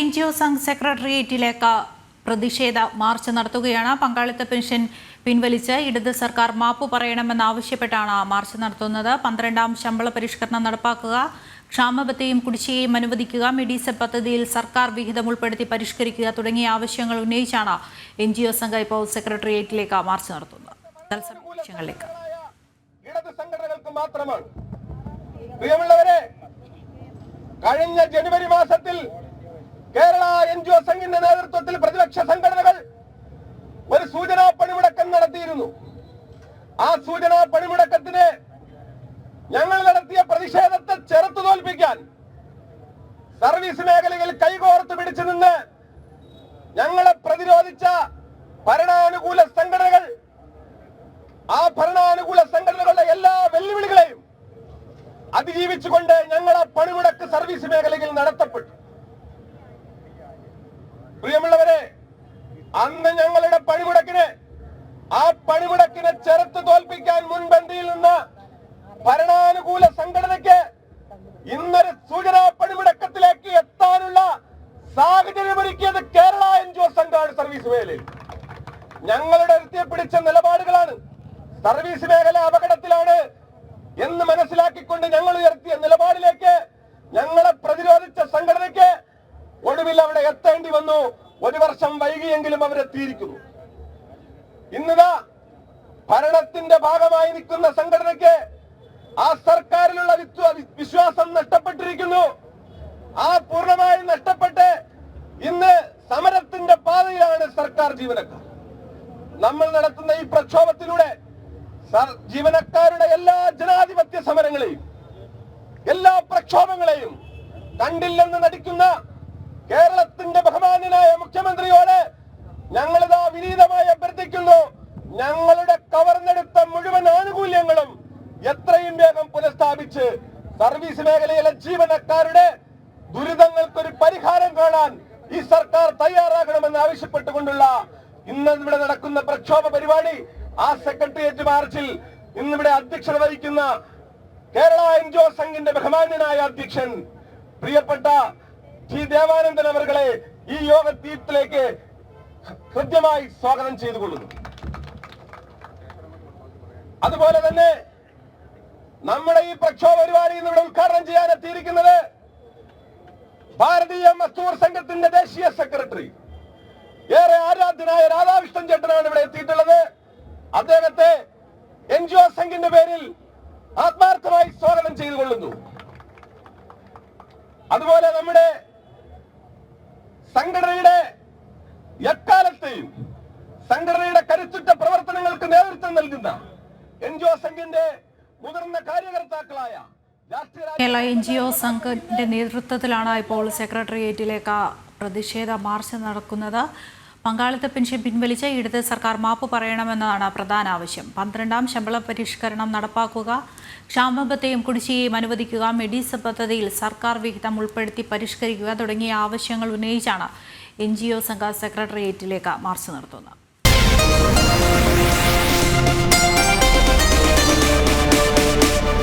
N G O Sangh സെക്രട്ടേറിയറ്റിലേക്ക് പ്രതിഷേധ march നടത്തുകയാണ്. പങ്കാളിത്ത പെൻഷൻ പിൻവലിച്ച് ഇടത് സർക്കാർ മാപ്പ് പറയണമെന്നാവശ്യപ്പെട്ടാണ് മാർച്ച് നടത്തുന്നത്. പന്ത്രണ്ടാം ശമ്പള പരിഷ്കരണം നടപ്പാക്കുക ക്ഷാമബത്തെയും കുടിശ്ശികയും അനുവദിക്കുക മെഡിസെപ് പദ്ധതിയിൽ സർക്കാർ വിഹിതം ഉൾപ്പെടുത്തി പരിഷ്കരിക്കുക തുടങ്ങിയ ആവശ്യങ്ങൾ ഉന്നയിച്ചാണ് എൻ ജി ഒ സംഘം ഇപ്പോൾ സെക്രട്ടേറിയറ്റിലേക്ക് മാർച്ച് നടത്തുന്നത്. കഴിഞ്ഞ ജനുവരി മാസത്തിൽ കേരള എൻ ജി ഒ സംഘിന്റെ നേതൃത്വത്തിൽ പ്രതിപക്ഷ സംഘടനകൾ ഒരു സൂചനാ പണിമുടക്കം നടത്തിയിരുന്നു. ആ സൂചനാ പണിമുടക്കത്തിന് ഞങ്ങൾ നടത്തിയ പ്രതിഷേധത്തെ ചെറുത്തു തോൽപ്പിക്കാൻ സർവീസ് മേഖലയിൽ കൈകോർത്ത് പിടിച്ചു നിന്ന് ഞങ്ങളെ പ്രതിരോധിച്ച ഭരണാനുകൂല സംഘടനകൾ ആ ഭരണാനുകൂല സംഘടനകളുടെ എല്ലാ വെല്ലുവിളികളെയും അതിജീവിച്ചുകൊണ്ട് ഞങ്ങൾ ആ പണിമുടക്ക് സർവീസ് മേഖലയിൽ നടത്തപ്പെട്ടു. പ്രിയമുള്ളവരെ അന്ന് ഞങ്ങളുടെ പണിമുടക്കിന് ആ പണിമുടക്കിനെ ചെറുത്ത് തോൽപ്പിക്കാൻ മുൻപന്തിയിൽ നിന്ന് ഭരണാനുകൂല സംഘടനയ്ക്ക് ഇന്നൊരു സൂചനാ പണിമുടക്കത്തിലേക്ക് എത്താനുള്ള സാഹചര്യമൊരുക്കിയത് കേരള എൻ ജി ഒ സംഘാണ് സർവീസ് മേഖലയിൽ. ഞങ്ങളുടെ പിടിച്ച നിലപാടുകളാണ് സർവീസ് മേഖല അപകടത്തിലാണ് എന്ന് മനസ്സിലാക്കിക്കൊണ്ട് ഞങ്ങൾ ഉയർത്തിയ നിലപാടിലേക്ക് ഞങ്ങളെ പ്രതിരോധിച്ച സംഘടനയ്ക്ക് എത്തേണ്ടി വന്നു. ഒരു വർഷം വൈകിയെങ്കിലും അവരെത്തിയിരിക്കുന്നു. ഇന്നതാ ഭരണത്തിന്റെ ഭാഗമായി നിൽക്കുന്ന സംഘടനയ്ക്ക് ആ സർക്കാരിലുള്ള വിശ്വാസം നഷ്ടപ്പെട്ടിരിക്കുന്നു. ആ പൂർണമായി നഷ്ടപ്പെട്ട് ഇന്ന് സമരത്തിന്റെ പാതയിലാണ് സർക്കാർ ജീവനക്കാർ. നമ്മൾ നടത്തുന്ന ഈ പ്രക്ഷോഭത്തിലൂടെ ജീവനക്കാരുടെ എല്ലാ ജനാധിപത്യ സമരങ്ങളെയും എല്ലാ പ്രക്ഷോഭങ്ങളെയും കണ്ടില്ലെന്ന് നടിക്കുന്ന കേരളത്തിന്റെ ബഹുമാന്യനായ മുഖ്യമന്ത്രിയോട് ഞങ്ങളിതാ വിനീതമായി അഭ്യർത്ഥിക്കുന്നു. ഞങ്ങളുടെ കവർന്നെടുത്ത മുഴുവൻ ആനുകൂല്യങ്ങളും എത്രയും വേഗം പുനഃസ്ഥാപിച്ച് സർവീസ് മേഖലയിലെ ജീവനക്കാരുടെ ദുരിതങ്ങൾക്കൊരു പരിഹാരം കാണാൻ ഈ സർക്കാർ തയ്യാറാകണമെന്ന് ആവശ്യപ്പെട്ടുകൊണ്ടുള്ള ഇന്ന് ഇവിടെ നടക്കുന്ന പ്രക്ഷോഭ പരിപാടി ആ സെക്രട്ടേറിയറ്റ് മാർച്ചിൽ ഇന്നിവിടെ അധ്യക്ഷത വഹിക്കുന്ന കേരള എൻ ജി ഒ സംഘിന്റെ ബഹുമാന്യനായ അധ്യക്ഷൻ പ്രിയപ്പെട്ട ജി ദേവാനന്ദൻ അവർകളെ ഈ യോഗത്തിലേക്ക് ഹൃദ്യമായി സ്വാഗതം ചെയ്തു കൊള്ളുന്നു അതുപോലെ തന്നെ നമ്മുടെ ഈ പ്രക്ഷോഭ പരിപാടി ഇന്ന് ഇവിടെ ഉദ്ഘാടനം ചെയ്യാൻ എത്തിയിരിക്കുന്നത് ഭാരതീയ മസ്തൂർ സംഘത്തിന്റെ ദേശീയ സെക്രട്ടറി ഏറെ ആരാധ്യനായ രാധാകൃഷ്ണൻ ചേട്ടനാണ് ഇവിടെ എത്തിയിട്ടുള്ളത്. അദ്ദേഹത്തെ എൻ ജി ഒ സംഘിന്റെ പേരിൽ ആത്മാർത്ഥമായി സ്വാഗതം ചെയ്തു കൊള്ളുന്നു അതുപോലെ നമ്മുടെ സംഘടനയുടെ എക്കാലത്തെയും സംഘടനയുടെ കരുത്തുറ്റ പ്രവർത്തനങ്ങൾക്ക് നേതൃത്വം നൽകുന്ന എൻ ജി ഒ സംഘിന്റെ മുതിർന്ന കാര്യകർത്താക്കളായ കേരള എൻ ജി ഒ സംഘത്തിന്റെ നേതൃത്വത്തിലാണ് ഇപ്പോൾ സെക്രട്ടേറിയറ്റിലേക്ക് പ്രതിഷേധ മാർച്ച് നടക്കുന്നത്. പങ്കാളിത്ത പെൻഷൻ പിൻവലിച്ച് ഇടത് സർക്കാർ മാപ്പ് പറയണമെന്നതാണ് പ്രധാന ആവശ്യം. പന്ത്രണ്ടാം ശമ്പള പരിഷ്കരണം നടപ്പാക്കുക ക്ഷാമബത്തെയും കുടിശ്ശികയും അനുവദിക്കുക മെഡീസ് പദ്ധതിയിൽ സർക്കാർ വിഹിതം ഉൾപ്പെടുത്തി പരിഷ്കരിക്കുക തുടങ്ങിയ ആവശ്യങ്ങൾ ഉന്നയിച്ചാണ് എൻ ജി ഒ സംഘ സെക്രട്ടേറിയറ്റിലേക്ക് മാർച്ച് നടത്തുന്നത്.